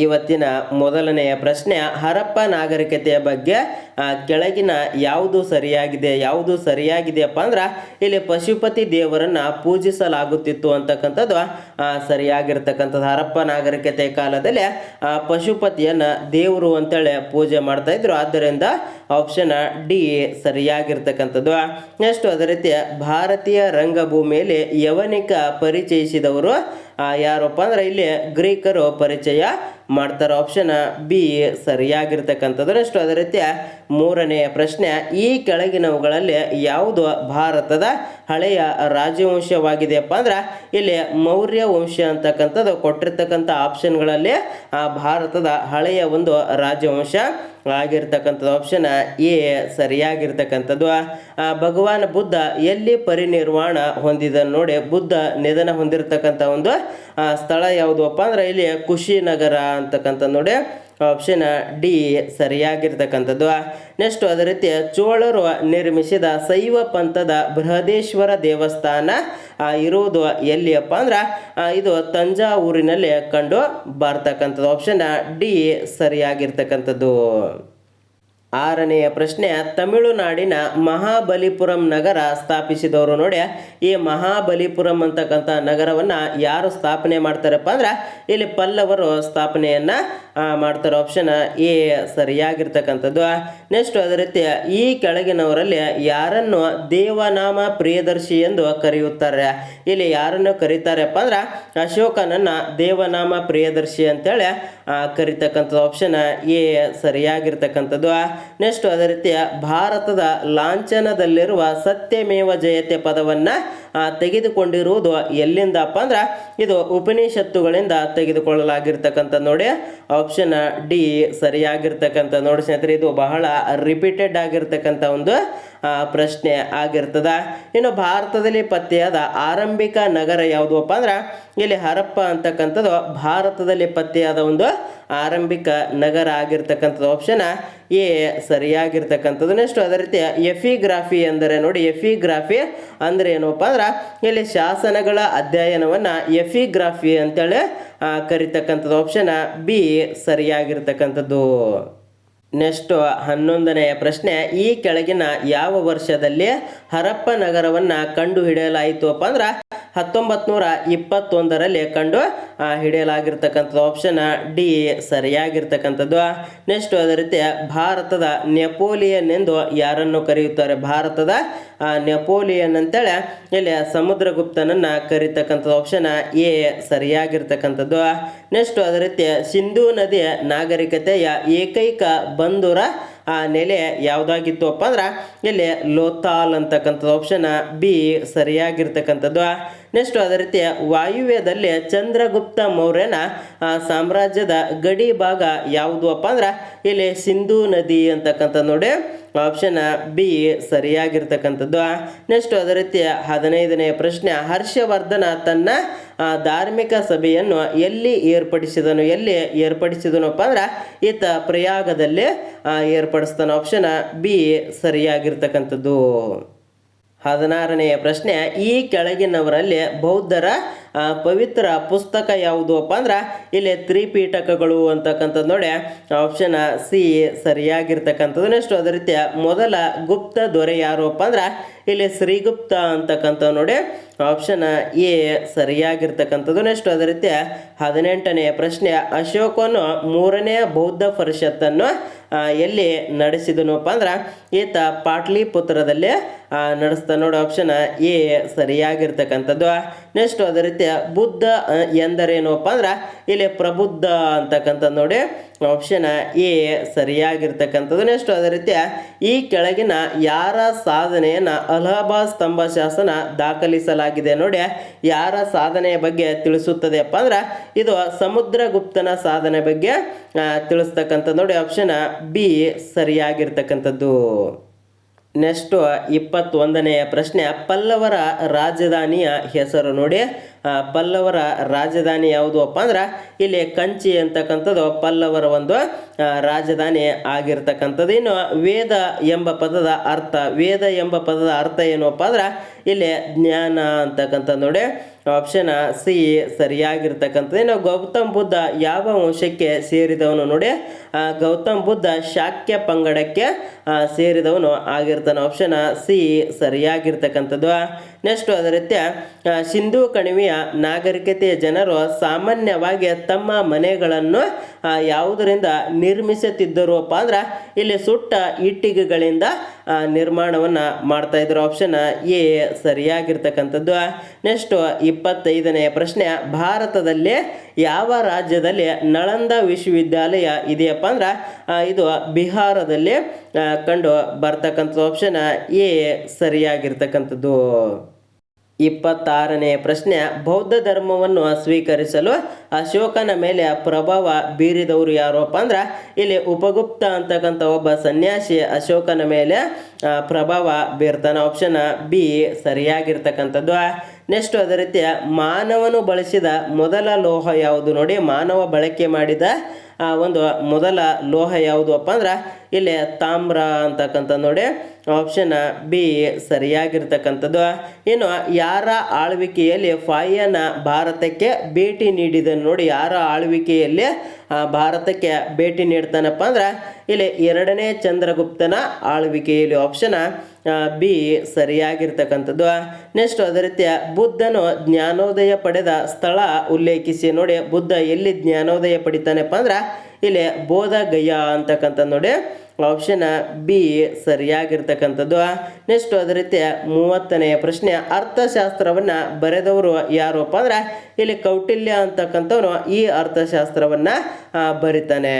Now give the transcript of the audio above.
ಇವತ್ತಿನ ಮೊದಲನೆಯ ಪ್ರಶ್ನೆ ಹರಪ್ಪ ನಾಗರಿಕತೆಯ ಬಗ್ಗೆ ಕೆಳಗಿನ ಯಾವುದು ಸರಿಯಾಗಿದೆ ಯಾವುದು ಸರಿಯಾಗಿದೆಯಪ್ಪ ಅಂದ್ರೆ ಇಲ್ಲಿ ಪಶುಪತಿ ದೇವರನ್ನ ಪೂಜಿಸಲಾಗುತ್ತಿತ್ತು ಅಂತಕ್ಕಂಥದ್ದು ಸರಿಯಾಗಿರ್ತಕ್ಕಂಥದ್ದು. ಹರಪ್ಪ ನಾಗರಿಕತೆ ಕಾಲದಲ್ಲಿ ಆ, ಪಶುಪತಿಯನ್ನ ದೇವರು ಅಂತೇಳಿ ಪೂಜೆ ಮಾಡ್ತಾ ಇದ್ರು. ಆದ್ದರಿಂದ ಆಪ್ಷನ್ ಡಿ ಸರಿಯಾಗಿರ್ತಕ್ಕಂಥದ್ದು. ನೆಕ್ಸ್ಟ್ ಅದೇ ರೀತಿ ಭಾರತೀಯ ರಂಗಭೂಮಿಯಲ್ಲಿ ಯವನಿಕ ಪರಿಚಯಿಸಿದವರು ಯಾರಪ್ಪ ಅಂದ್ರೆ ಇಲ್ಲಿ ಗ್ರೀಕರು ಪರಿಚಯ ಮಾಡ್ತಾರೆ ಆಪ್ಷನ್ ಬಿ ಸರಿಯಾಗಿರ್ತಕ್ಕಂಥದ್ದು. ನೆಕ್ಸ್ಟ್ ಅದೇ ರೀತಿಯ ಮೂರನೆಯ ಪ್ರಶ್ನೆ, ಈ ಕೆಳಗಿನವುಗಳಲ್ಲಿ ಯಾವುದು ಭಾರತದ ಹಳೆಯ ರಾಜವಂಶವಾಗಿದೆಯಪ್ಪ ಅಂದ್ರೆ, ಇಲ್ಲಿ ಮೌರ್ಯ ವಂಶ ಅಂತಕ್ಕಂಥದ್ದು ಕೊಟ್ಟಿರ್ತಕ್ಕಂಥ ಆಪ್ಷನ್ಗಳಲ್ಲಿ ಆ ಭಾರತದ ಹಳೆಯ ಒಂದು ರಾಜವಂಶ ಆಗಿರ್ತಕ್ಕಂಥದ್ದು. ಆಪ್ಷನ್ ಎ ಸರಿಯಾಗಿರ್ತಕ್ಕಂಥದ್ದು. ಭಗವಾನ್ ಬುದ್ಧ ಎಲ್ಲಿ ಪರಿನಿರ್ವಾಣ ಹೊಂದಿದ ನೋಡಿ, ಬುದ್ಧ ನಿಧನ ಹೊಂದಿರತಕ್ಕಂಥ ಒಂದು ಸ್ಥಳ ಯಾವುದಪ್ಪ ಅಂದ್ರೆ, ಇಲ್ಲಿ ಕುಶಿನಗರ ಅಂತಕ್ಕಂಥ ನೋಡಿ ಆಪ್ಷನ್ ಡಿ ಸರಿಯಾಗಿರ್ತಕ್ಕಂಥದ್ದು. ನೆಕ್ಸ್ಟ್ ಅದೇ ರೀತಿ ಚೋಳರು ನಿರ್ಮಿಸಿದ ಶೈವ ಪಂಥದ ಬೃಹದೇಶ್ವರ ದೇವಸ್ಥಾನ ಇರುವುದು ಎಲ್ಲಿಯಪ್ಪ ಅಂದ್ರೆ ಇದು ತಂಜಾವೂರಿನಲ್ಲಿ ಕಂಡು ಬರ್ತಕ್ಕಂಥದ್ದು. ಆಪ್ಷನ್ ಡಿ ಸರಿಯಾಗಿರ್ತಕ್ಕಂಥದ್ದು. ಆರನೆಯ ಪ್ರಶ್ನೆ, ತಮಿಳುನಾಡಿನ ಮಹಾಬಲಿಪುರಂ ನಗರ ಸ್ಥಾಪಿಸಿದವರು ನೋಡಿ ಈ ಮಹಾಬಲಿಪುರಂ ಅಂತಕ್ಕಂಥ ನಗರವನ್ನು ಯಾರು ಸ್ಥಾಪನೆ ಮಾಡ್ತಾರಪ್ಪ ಅಂದ್ರೆ, ಇಲ್ಲಿ ಪಲ್ಲವರು ಸ್ಥಾಪನೆಯನ್ನ ಮಾಡ್ತಾರೆ ಆಪ್ಷನ್ ಎ ಸರಿಯಾಗಿರ್ತಕ್ಕಂಥದ್ದು. ನೆಕ್ಸ್ಟ್ ಅದೇ ರೀತಿ ಈ ಕೆಳಗಿನವರಲ್ಲಿ ಯಾರನ್ನು ದೇವನಾಮ ಪ್ರಿಯದರ್ಶಿ ಎಂದು ಕರೆಯುತ್ತಾರೆ? ಇಲ್ಲಿ ಯಾರನ್ನು ಕರೀತಾರಪ್ಪ ಅಂದ್ರೆ ಅಶೋಕನನ್ನ ದೇವನಾಮ ಪ್ರಿಯದರ್ಶಿ ಅಂತೇಳಿ ಕರೀತಕ್ಕಂಥದ್ದು ಆಪ್ಷನ್ ಎ ಸರಿಯಾಗಿರ್ತಕ್ಕಂಥದ್ದು. ನೆಕ್ಸ್ಟ್ ಅದೇ ರೀತಿಯ ಭಾರತದ ಲಾಂಛನದಲ್ಲಿರುವ ಸತ್ಯಮೇವ ಜಯತೆ ಪದವನ್ನ ತೆಗೆದುಕೊಂಡಿರುವುದು ಎಲ್ಲಿಂದಪ್ಪ ಅಂದ್ರೆ ಇದು ಉಪನಿಷತ್ತುಗಳಿಂದ ತೆಗೆದುಕೊಳ್ಳಲಾಗಿರ್ತಕ್ಕಂಥ ನೋಡಿ. ಆಪ್ಷನ್ ಡಿ ಸರಿಯಾಗಿರ್ತಕ್ಕಂಥ ನೋಡಿ ಸ್ನೇಹಿತರೆ, ಇದು ಬಹಳ ರಿಪೀಟೆಡ್ ಆಗಿರ್ತಕ್ಕಂಥ ಒಂದು ಪ್ರಶ್ನೆ ಆಗಿರ್ತದ. ಇನ್ನು ಭಾರತದಲ್ಲಿ ಪತ್ತೆಯಾದ ಆರಂಭಿಕ ನಗರ ಯಾವುದಪ್ಪ ಅಂದ್ರೆ ಇಲ್ಲಿ ಹರಪ್ಪ ಅಂತಕ್ಕಂಥದ್ದು ಭಾರತದಲ್ಲಿ ಪತ್ತೆಯಾದ ಒಂದು ಆರಂಭಿಕ ನಗರ ಆಗಿರ್ತಕ್ಕಂಥದ್ದು. ಆಪ್ಷನ್ ಎ ಸರಿಯಾಗಿರ್ತಕ್ಕಂಥದ್ದು. ನೆಕ್ಸ್ಟ್ ಅದೇ ರೀತಿ ಎಫಿಗ್ರಾಫಿ ಅಂದರೆ ನೋಡಿ, ಎಫಿಗ್ರಾಫಿ ಅಂದರೆ ಏನಪ್ಪ ಅಂದ್ರೆ ಇಲ್ಲಿ ಶಾಸನಗಳ ಅಧ್ಯಯನವನ್ನು ಎಫಿಗ್ರಾಫಿ ಅಂತೇಳಿ ಕರಿತಕ್ಕಂಥದ್ದು. ಆಪ್ಷನ್ ಬಿ ಸರಿಯಾಗಿರ್ತಕ್ಕಂಥದ್ದು. ನೆಕ್ಸ್ಟ್ ಹನ್ನೊಂದನೆಯ ಪ್ರಶ್ನೆ, ಈ ಕೆಳಗಿನ ಯಾವ ವರ್ಷದಲ್ಲಿ ಹರಪ್ಪ ನಗರವನ್ನು ಕಂಡುಹಿಡಿಯಲಾಯಿತು ಅಪ್ಪ ಅಂದ್ರೆ ಹತ್ತೊಂಬತ್ತು ನೂರ ಇಪ್ಪತ್ತೊಂದರಲ್ಲಿ ಕಂಡು ಹಿಡಿಯಲಾಗಿರ್ತಕ್ಕಂಥದ್ದು ಆಪ್ಷನ್ ಡಿ ಸರಿಯಾಗಿರ್ತಕ್ಕಂಥದ್ದು. ನೆಕ್ಸ್ಟ್ ಅದೇ ರೀತಿ ಭಾರತದ ನೆಪೋಲಿಯನ್ ಎಂದು ಯಾರನ್ನು ಕರೆಯುತ್ತಾರೆ? ಭಾರತದ ನೆಪೋಲಿಯನ್ ಅಂತೇಳಿ ಇಲ್ಲಿ ಸಮುದ್ರಗುಪ್ತನನ್ನ ಕರೀತಕ್ಕಂಥದ್ದು ಆಪ್ಷನ್ ಎ ಸರಿಯಾಗಿರ್ತಕ್ಕಂಥದ್ದು. ನೆಕ್ಸ್ಟ್ ಅದೇ ರೀತಿ ಸಿಂಧೂ ನದಿಯ ನಾಗರಿಕತೆಯ ಏಕೈಕ ಬಂದೂರ ಆ, ನೆಲೆ ಯಾವುದಾಗಿತ್ತು ಅಪ್ಪ ಅಂದ್ರೆ ಇಲ್ಲಿ ಲೋತಾಲ್ ಅಂತಕ್ಕಂಥದ್ದು ಆಪ್ಷನ್ ಬಿ ಸರಿಯಾಗಿರ್ತಕ್ಕಂಥದ್ದು. ನೆಕ್ಸ್ಟ್ ಅದೇ ರೀತಿ ವಾಯುವ್ಯದಲ್ಲಿ ಚಂದ್ರಗುಪ್ತ ಮೌರ್ಯನ ಸಾಮ್ರಾಜ್ಯದ ಗಡಿ ಭಾಗ ಯಾವುದು ಅಪ್ಪ ಅಂದ್ರೆ ಇಲ್ಲಿ ಸಿಂಧೂ ನದಿ ಅಂತಕ್ಕಂಥ ನೋಡಿ. ಆಪ್ಷನ್ ಬಿ ಸರಿಯಾಗಿರ್ತಕ್ಕಂಥದ್ದು. ನೆಕ್ಸ್ಟ್ ಅದೇ ರೀತಿ ಹದಿನೈದನೆಯ ಪ್ರಶ್ನೆ, ಹರ್ಷವರ್ಧನ ತನ್ನ ಧಾರ್ಮಿಕ ಸಭೆಯನ್ನು ಎಲ್ಲಿ ಏರ್ಪಡಿಸಿದನು, ಎಲ್ಲಿ ಏರ್ಪಡಿಸಿದನಪ್ಪ ಅಂದ್ರೆ ಈತ ಪ್ರಯಾಗದಲ್ಲಿ ಏರ್ಪಡಿಸ್ತಾನೆ. Option B ಸರಿಯಾಗಿರ್ತಕ್ಕಂಥದ್ದು. ಹದಿನಾರನೆಯ ಪ್ರಶ್ನೆ, ಈ ಕೆಳಗಿನವರಲ್ಲಿ ಬೌದ್ಧರ ಪವಿತ್ರ ಪುಸ್ತಕ ಯಾವುದು ಅಪ್ಪ ಅಂದ್ರೆ, ಇಲ್ಲಿ ತ್ರಿಪೀಠಕಗಳು ಅಂತಕ್ಕಂಥದ್ದು ನೋಡಿ ಆಪ್ಷನ್ ಸಿ ಸರಿಯಾಗಿರ್ತಕ್ಕಂಥದ್ದು ನೆಕ್ಸ್ಟ್ ಅದೇ ರೀತಿಯ ಮೊದಲ ಗುಪ್ತ ದೊರೆ ಯಾರು ಅಪ್ಪ ಅಂದ್ರೆ, ಇಲ್ಲಿ ಶ್ರೀಗುಪ್ತ ಅಂತಕ್ಕಂಥ ನೋಡಿ ಆಪ್ಷನ್ ಎ ಸರಿಯಾಗಿರ್ತಕ್ಕಂಥದ್ದು ನೆಕ್ಸ್ಟ್ ಅದೇ ರೀತಿಯ ಹದಿನೆಂಟನೆಯ ಪ್ರಶ್ನೆ, ಅಶೋಕನು ಮೂರನೇ ಬೌದ್ಧ ಪರಿಷತ್ತನ್ನು ಎಲ್ಲಿ ನಡೆಸಿದನಪ್ಪ ಅಂದ್ರೆ ಈತ ಪಾಟ್ಲಿಪುತ್ರದಲ್ಲಿ ಆ, ನೋಡೋ ಆಪ್ಷನ್ ಎ ಸರಿಯಾಗಿರ್ತಕ್ಕಂಥದ್ದು. ನೆಕ್ಸ್ಟ್ ಅದೇ ರೀತಿ ಬುದ್ಧ ಎಂದರೇನಪ್ಪ ಅಂದ್ರೆ ಇಲ್ಲಿ ಪ್ರಬುದ್ಧ ಅಂತಕ್ಕಂಥದ್ದು ನೋಡಿ. ಆಪ್ಷನ್ ಎ ಸರಿಯಾಗಿರ್ತಕ್ಕಂಥದ್ದು ನೆಕ್ಸ್ಟ್ ಅದೇ ರೀತಿ ಈ ಕೆಳಗಿನ ಯಾರ ಸಾಧನೆಯನ್ನು ಅಲಹಾಬಾದ್ ಸ್ತಂಭ ಶಾಸನ ದಾಖಲಿಸಲಾಗಿದೆ ನೋಡಿ, ಯಾರ ಸಾಧನೆಯ ಬಗ್ಗೆ ತಿಳಿಸುತ್ತದೆ ಅಪ್ಪ ಅಂದ್ರೆ, ಇದು ಸಮುದ್ರಗುಪ್ತನ ಸಾಧನೆ ಬಗ್ಗೆ ತಿಳಿಸ್ತಕ್ಕಂಥದ್ದು ನೋಡಿ. ಆಪ್ಷನ್ ಬಿ ಸರಿಯಾಗಿರ್ತಕ್ಕಂಥದ್ದು. ನೆಕ್ಸ್ಟ್ ಇಪ್ಪತ್ತೊಂದನೆಯ ಪ್ರಶ್ನೆ, ಪಲ್ಲವರ ರಾಜಧಾನಿಯ ಹೆಸರು ನೋಡಿ. ಪಲ್ಲವರ ರಾಜಧಾನಿ ಯಾವುದು ಅಪ್ಪ ಅಂದ್ರೆ, ಇಲ್ಲಿ ಕಂಚಿ ಅಂತಕ್ಕಂಥದ್ದು ಪಲ್ಲವರ ಒಂದು ರಾಜಧಾನಿ ಆಗಿರ್ತಕ್ಕಂಥದ್ದು. ಇನ್ನು ವೇದ ಎಂಬ ಪದದ ಅರ್ಥ, ವೇದ ಎಂಬ ಪದದ ಅರ್ಥ ಏನಪ್ಪ ಅಂದ್ರೆ ಇಲ್ಲಿ ಜ್ಞಾನ ಅಂತಕ್ಕಂಥ ನೋಡಿ ಆಪ್ಷನ್ ಸಿ ಸರಿಯಾಗಿರ್ತಕ್ಕಂಥದ್ದು. ಇನ್ನು ಗೌತಮ್ ಬುದ್ಧ ಯಾವ ವಂಶಕ್ಕೆ ಸೇರಿದವನು ನೋಡಿ ಗೌತಮ್ ಬುದ್ಧ ಶಾಕ್ಯ ಪಂಗಡಕ್ಕೆ ಸೇರಿದವನು ಆಗಿರ್ತಾನೆ. Option C ಸರಿಯಾಗಿರ್ತಕ್ಕಂಥದ್ದು. ನೆಕ್ಸ್ಟ್ ಅದೇ ರೀತಿಯ ಸಿಂಧೂ ಕಣಿವೆಯ ನಾಗರಿಕತೆಯ ಜನರು ಸಾಮಾನ್ಯವಾಗಿ ತಮ್ಮ ಮನೆಗಳನ್ನು ಯಾವುದರಿಂದ ನಿರ್ಮಿಸುತ್ತಿದ್ದರುಪ್ಪ ಅಂದ್ರೆ ಇಲ್ಲಿ ಸುಟ್ಟ ಇಟ್ಟಿಗೆಗಳಿಂದ ನಿರ್ಮಾಣವನ್ನು ಮಾಡ್ತಾ ಇದ್ರು ಆಪ್ಷನ್ ಎ ಸರಿಯಾಗಿರ್ತಕ್ಕಂಥದ್ದು. ನೆಕ್ಸ್ಟ್ ಇಪ್ಪತ್ತೈದನೆಯ ಪ್ರಶ್ನೆ, ಭಾರತದಲ್ಲಿ ಯಾವ ರಾಜ್ಯದಲ್ಲಿ ನಳಂದ ವಿಶ್ವವಿದ್ಯಾಲಯ ಇದೆಯಪ್ಪ ಅಂದ್ರೆ ಇದು ಬಿಹಾರದಲ್ಲಿ ಕಂಡು ಬರ್ತಕ್ಕಂಥದ್ದು ಆಪ್ಷನ್ ಎ ಸರಿಯಾಗಿರ್ತಕ್ಕಂಥದ್ದು. ಇಪ್ಪತ್ತಾರನೆಯ ಪ್ರಶ್ನೆ, ಬೌದ್ಧ ಧರ್ಮವನ್ನು ಸ್ವೀಕರಿಸಲು ಅಶೋಕನ ಮೇಲೆ ಪ್ರಭಾವ ಬೀರಿದವರು ಯಾರಪ್ಪ ಅಂದ್ರೆ, ಇಲ್ಲಿ ಉಪಗುಪ್ತ ಅಂತಕ್ಕಂಥ ಒಬ್ಬ ಸನ್ಯಾಸಿ ಅಶೋಕನ ಮೇಲೆ ಪ್ರಭಾವ ಬೀರ್ತಾನೆ. ಆಪ್ಷನ್ ಬಿ ಸರಿಯಾಗಿರ್ತಕ್ಕಂಥದ್ದು. ನೆಕ್ಸ್ಟ್ ಅದೇ ರೀತಿ, ಮಾನವನು ಬಳಸಿದ ಮೊದಲ ಲೋಹ ಯಾವುದು ನೋಡಿ, ಮಾನವ ಬಳಕೆ ಮಾಡಿದ ಒಂದು ಮೊದಲ ಲೋಹ ಯಾವುದಪ್ಪ ಅಂದ್ರೆ ಇಲ್ಲಿ ತಾಮ್ರ ಅಂತಕ್ಕಂಥ ನೋಡಿ ಆಪ್ಷನ್ ಬಿ ಸರಿಯಾಗಿರ್ತಕ್ಕಂಥದ್ದು. ಇನ್ನು ಯಾರ ಆಳ್ವಿಕೆಯಲ್ಲಿ ಫಾಯನ ಭಾರತಕ್ಕೆ ಭೇಟಿ ನೀಡಿದ ನೋಡಿ, ಯಾರ ಆಳ್ವಿಕೆಯಲ್ಲಿ ಭಾರತಕ್ಕೆ ಭೇಟಿ ನೀಡ್ತಾನಪ್ಪ ಅಂದ್ರೆ, ಇಲ್ಲಿ ಎರಡನೇ ಚಂದ್ರಗುಪ್ತನ ಆಳ್ವಿಕೆಯಲ್ಲಿ ಆಪ್ಷನ್ ಬಿ ಸರಿಯಾಗಿರ್ತಕ್ಕಂಥದ್ದು. ನೆಕ್ಸ್ಟ್ ಅದೇ ರೀತಿಯ ಬುದ್ಧನು ಜ್ಞಾನೋದಯ ಪಡೆದ ಸ್ಥಳ ಉಲ್ಲೇಖಿಸಿ ನೋಡಿ, ಬುದ್ಧ ಎಲ್ಲಿ ಜ್ಞಾನೋದಯ ಪಡಿತಾನಪ್ಪ ಅಂದ್ರೆ ಇಲ್ಲಿ ಬೋಧ ಗಯ ಅಂತಕ್ಕಂಥ ನೋಡಿ ಆಪ್ಷನ್ ಬಿ ಸರಿಯಾಗಿರ್ತಕ್ಕಂಥದ್ದು. ನೆಕ್ಸ್ಟ್ ಅದೇ ರೀತಿ ಮೂವತ್ತನೆಯ ಪ್ರಶ್ನೆ, ಅರ್ಥಶಾಸ್ತ್ರವನ್ನು ಬರೆದವರು ಯಾರಪ್ಪ ಅಂದ್ರೆ, ಇಲ್ಲಿ ಕೌಟಿಲ್ಯ ಅಂತಕ್ಕಂಥವ್ರು ಈ ಅರ್ಥಶಾಸ್ತ್ರವನ್ನು ಬರಿತಾನೆ.